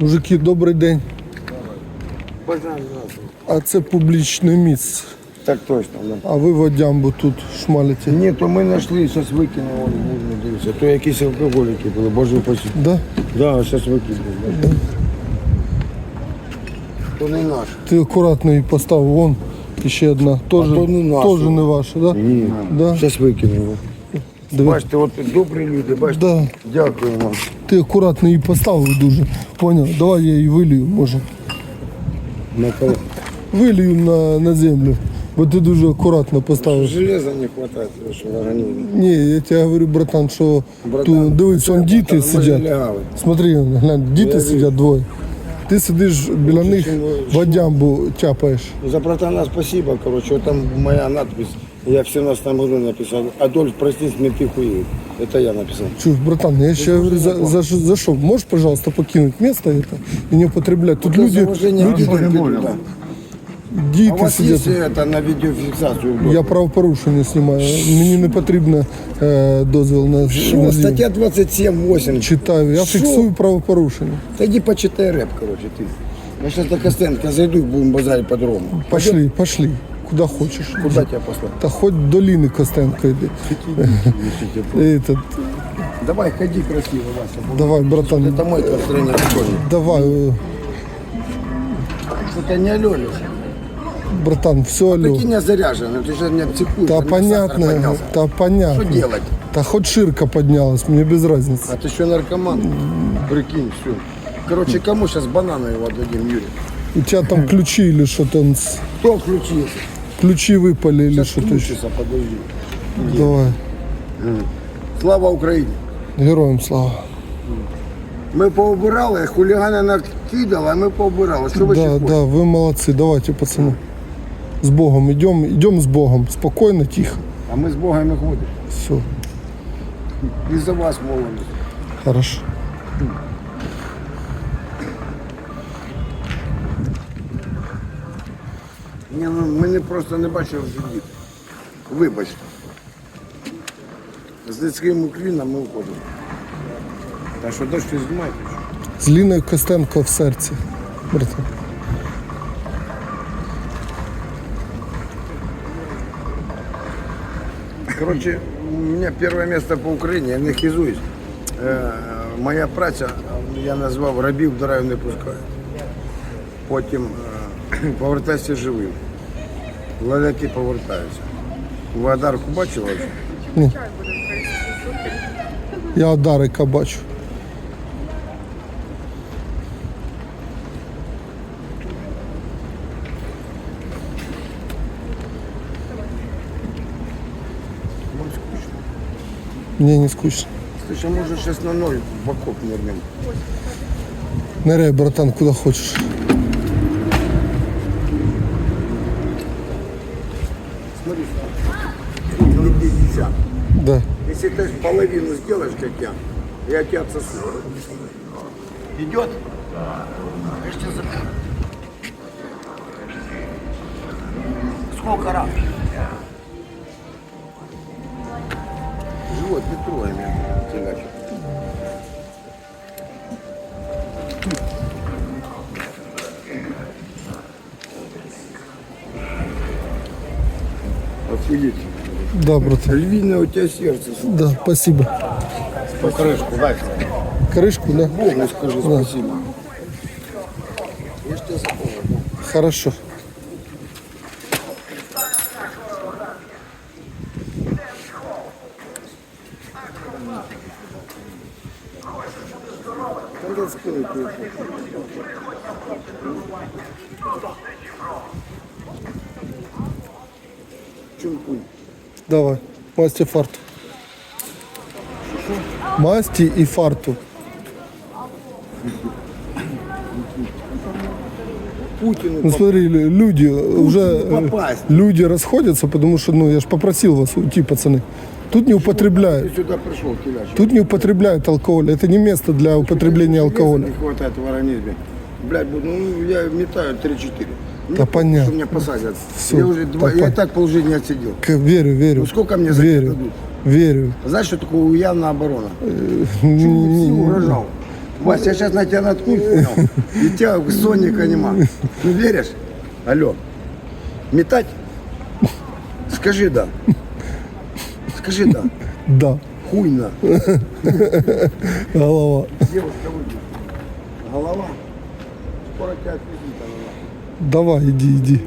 Мужики, добрий день. А це публічне місце. Так точно, да. А ви водямбу тут шмалите. Ні, то ми знайшли, зараз викинули, можна дивитися. То якісь алкоголіки були, боже упаси. Да? Да, зараз викинули. Да. То не наш. Ти акуратно її поставив. Вон ще одна. Тоже, то не наша. тоже не ваша, да? Ні, Да. зараз викинули. Бачите, от добрі люди, бачите. Да. Дякую вам. Ти акуратно її поставив дуже. Поняв? Давай я її вилію, може. На кого? Вилію на, на землю. Бо ти дуже акуратно поставив. Железа не хватает в вашому організмі. Ні, я тебе говорю, братан, що Братан, тут дивись, он діти Ми сидять. лягали. Смотри, глянь, діти сидять двоє. Ти сидиш біля них, чим ви- водямбу тяпаєш. За братана спасибо, короче, вот там моя надпись, я в 17 году написал, Адольф, прости, сметы хуеют. Это я написал. Чув, братан, я ще говорю, за, за, що- за що? Можеш, пожалуйста, покинуть место это и не употреблять? Тут Это люди, за уважение люди к людям, да. А діти у вас сидять. есть это на видеофиксацию? Я правопорушення знімаю. Мені не потрібно е, дозвіл на, Что, на зйом- статья 27.8. Читаю, я Що? фіксую правопорушення. Да иди почитай рэп, короче, ты. Я сейчас до Костенко зайду и будем базарить по-другому. Пошли, пошли, куди хочеш. Куда тебя послать? Та хоч до Ліни Костенко йди. Этот, Давай, ходи красиво, Вася. давай, братан, Это мой тренер школьник. давай, е, Это не Алёля. братан, все, алло. Прикинь, я заряжен, ты же меня психуешь. Та там понятно, сахар поднялся. та понятно. Что делать? Та хоть ширка поднялась, мне без разницы. А ты еще наркоман? Прикинь, все. Короче, кому сейчас банана его отдадим, Юрий? У тебя там ключи или что-то, он с- Кто включился? ключи выпали или Сейчас что-то еще. включится, подожди. Давай, Слава Україні! героям слава. Ми поубирали, хулігани накидали, а ми поубирали. Що ви ще Да, хочете? да, вы молодцы, давайте, пацаны. С Богом идем, идем с Богом, спокойно, тихо. А ми з Богом і ходимо. Все, І за вас молимось. хорошо. Ні, ну, мене просто не бачили вже діти. Вибачте. З людським укліном ми уходимо. Так що дощ знімайте. З Ліною Костенко в серці, братан. Короче, у меня первое место по Україні, я не хизуюсь. Е, моя праця, я назвав рабів до не пускаю. Потім е, повертайся живим. Лелеки повертаються. Ви бачила? вже? Я Одарика бачу. Мені не скучно. Слушай, а може щось на ноль в окоп нырнем? Ныряй, братан, куда хочешь. Смотри, не 50. Да. Если ты половину сделаешь, как я, я тебя отсосу. Идет? Заберу. Сколько раз? Живот не трогай меня, телячий. Охуеть. Да, братан. Львиное у тебя сердце. Да, спасибо. По крышку, дай. Крышку, да? Богу скажи спасибо. Я ж тебя запомнил. Хорошо. Давай. Масти фарту. Масти и фарту. Путину Ну смотри, лю- люди уже э, попасть. люди расходятся, потому что, ну, я же попросил вас уйти, пацаны. Тут не Ты употребляют. сюда пришел, телячий. Тут не употребляют алкоголь. Это не место для употребления алкоголя. Не хватает в организме. Блядь, ну я метаю 3-4. Мне Да похуй, понятно. Что меня посадят. Всё, я уже два, да я и так полжизни отсидел. К- Верю, верю. Ну сколько мне за это верю, дадут? верю. Знаешь, что такое уявная оборона? Н- Чего ты все угрожал? Вася, я сейчас на тебя наткнусь, понял? И тебя сонника нема. Ну веришь? Алло. Метать? Скажи да. Скажи да. Да. Хуйна. Голова. Девушка выйдет. Голова. Скоро тебя отвезут, голова. Давай, иди, иди.